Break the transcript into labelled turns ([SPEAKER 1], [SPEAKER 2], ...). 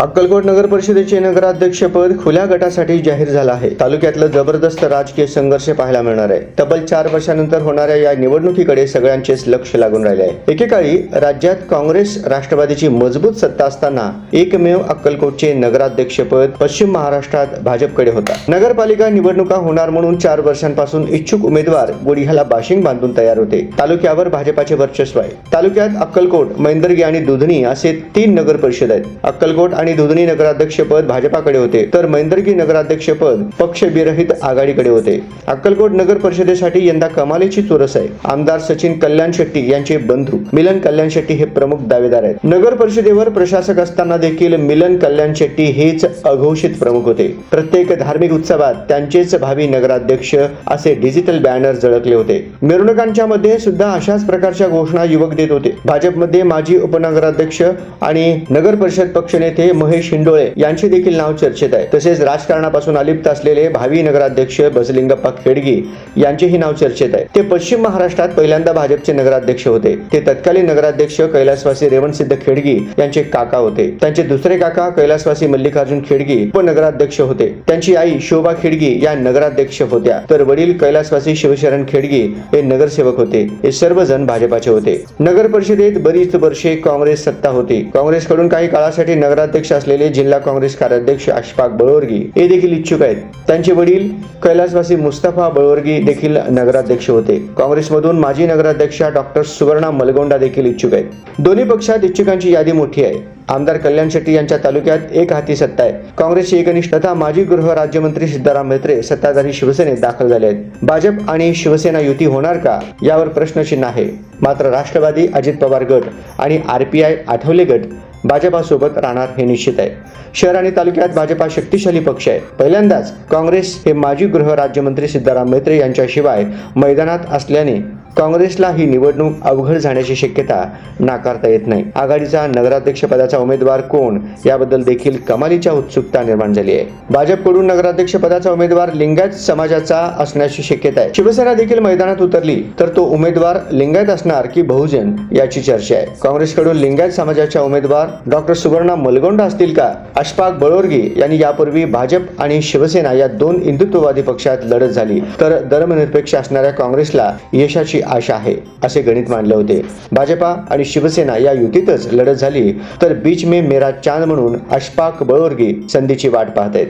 [SPEAKER 1] अक्कलकोट नगर परिषदेचे नगराध्यक्षपद खुल्या गटासाठी जाहीर झालं आहे. तालुक्यातलं जबरदस्त राजकीय संघर्ष पाहायला मिळणार आहे. तब्बल चार वर्षानंतर होणाऱ्या या निवडणुकीकडे सगळ्यांचेच लक्ष लागून राहिले आहे. एकेकाळी राज्यात काँग्रेस राष्ट्रवादीची मजबूत सत्ता असताना एकमेव अक्कलकोटचे नगराध्यक्षपद पश्चिम महाराष्ट्रात भाजपकडे होता. नगरपालिका निवडणुका होणार म्हणून चार वर्षांपासून इच्छुक उमेदवार गुढीहाला बाशिंग बांधून तयार होते. तालुक्यावर भाजपाचे वर्चस्व आहे. तालुक्यात अक्कलकोट मैंदर्गी आणि दुधनी असे तीन नगर परिषद आहेत. अक्कलकोट आणि आणि दुधनी नगराध्यक्षपद भाजपाकडे होते. तर मैंदर्गी नगराध्यक्षपद पक्षविरहित आघाडीकडे होते. अक्कलकोट नगर परिषदेसाठी यंदा कमालीची चोरस आहे. आमदार सचिन कल्याण शेट्टी यांचे बंधू. मिलन कल्याण शेट्टी हे प्रमुख दावेदार आहेत. नगर परिषदेवर प्रशासक असताना देखील मिलन कल्याण शेट्टी हेच अघोषित प्रमुख होते. प्रत्येक धार्मिक उत्सवात त्यांचेच भावी नगराध्यक्ष असे डिजिटल बॅनर झळकले होते. मिरवणुकांच्या मध्ये सुद्धा अशाच प्रकारच्या घोषणा युवक देत होते. भाजपमध्ये माजी उपनगराध्यक्ष आणि नगर परिषद पक्षनेते महेश हिंडोळे यांचे देखील नाव चर्चेत आहे. तसेच राजकारणापासून अलिप्त असलेले भावी नगराध्यक्ष बजलिंगप्पा खेडगी यांचेही नाव चर्चेत आहे. ते पश्चिम महाराष्ट्रात पहिल्यांदा भाजपचे नगराध्यक्ष होते. ते तत्कालीन नगराध्यक्ष कैलासवासी रेवणसिद्ध खेडगी यांचे काका होते. त्यांचे दुसरे काका कैलासवासी मल्लिकार्जुन खेडगी उपनगराध्यक्ष होते. त्यांची आई शोभा खेडगी या नगराध्यक्ष होत्या. तर वडील कैलासवासी शिवशरण खेडगी हे नगरसेवक होते. हे सर्वजण भाजपाचे होते. नगर परिषदेत बरीच वर्षे काँग्रेस सत्ता होती. काँग्रेसकडून काही काळासाठी नगराध्यक्ष अध्यक्ष असलेले जिल्हा काँग्रेस कार्याध्यक्ष अशफाक बळवर्गी हे देखील इच्छुक आहेत. त्यांचे वडील कैलासवासी मुस्तफा बळवर्गी देखील नगराध्यक्ष होते. काँग्रेसमधून माजी नगराध्यक्ष डॉक्टर सुवर्णा मलगोंडा देखील इच्छुक आहेत. दोन्ही पक्षात इच्छुकांची यादी मोठी आहे. आमदार कल्याण शेट्टी यांच्या तालुक्यात एक हाती सत्ता आहे. काँग्रेसचे एकनिष्ठ तथा माजी गृह राज्यमंत्री सिद्धाराम म्हेत्रे सत्ताधारी शिवसेनेत दाखल झाले आहेत. भाजप आणि शिवसेना युती होणार का? यावर प्रश्नचिन्ह आहे. मात्र राष्ट्रवादी अजित पवार गट आणि आर पी आय आठवले गट भाजपासोबत राहणार हे निश्चित आहे. शहर आणि तालुक्यात भाजपा शक्तिशाली पक्ष आहे. पहिल्यांदाच काँग्रेस हे माजी गृह राज्यमंत्री सिद्धाराम मैत्रे यांच्याशिवाय मैदानात असल्याने काँग्रेसला ही निवडणूक अवघड जाण्याची शक्यता नाकारता येत नाही. आघाडीचा नगराध्यक्षपदाचा उमेदवार कोण? याबद्दल देखील कमालीच्या उत्सुकता निर्माण झाली आहे. भाजपकडून नगराध्यक्ष पदाचा उमेदवार लिंगायत समाजाचा असण्याची शक्यता आहे. शिवसेना देखील मैदानात उतरली तर तो उमेदवार लिंगायत असणार की बहुजन याची चर्चा आहे. काँग्रेसकडून लिंगायत समाजाच्या उमेदवार डॉक्टर सुवर्णा मलगोंडा असतील का? अशफाक बळोरगी यांनी यापूर्वी भाजप आणि शिवसेना या दोन हिंदुत्ववादी पक्षात लढत झाली. तर धर्मनिरपेक्ष असणाऱ्या काँग्रेसला यशाची आशा आहे असे गणित मांडले होते. भाजपा आणि शिवसेना या युतीतच लढत झाली तर बीच मे मेरा चांद म्हणून अशफाक बळवर्गी संधीची वाट पाहत आहेत.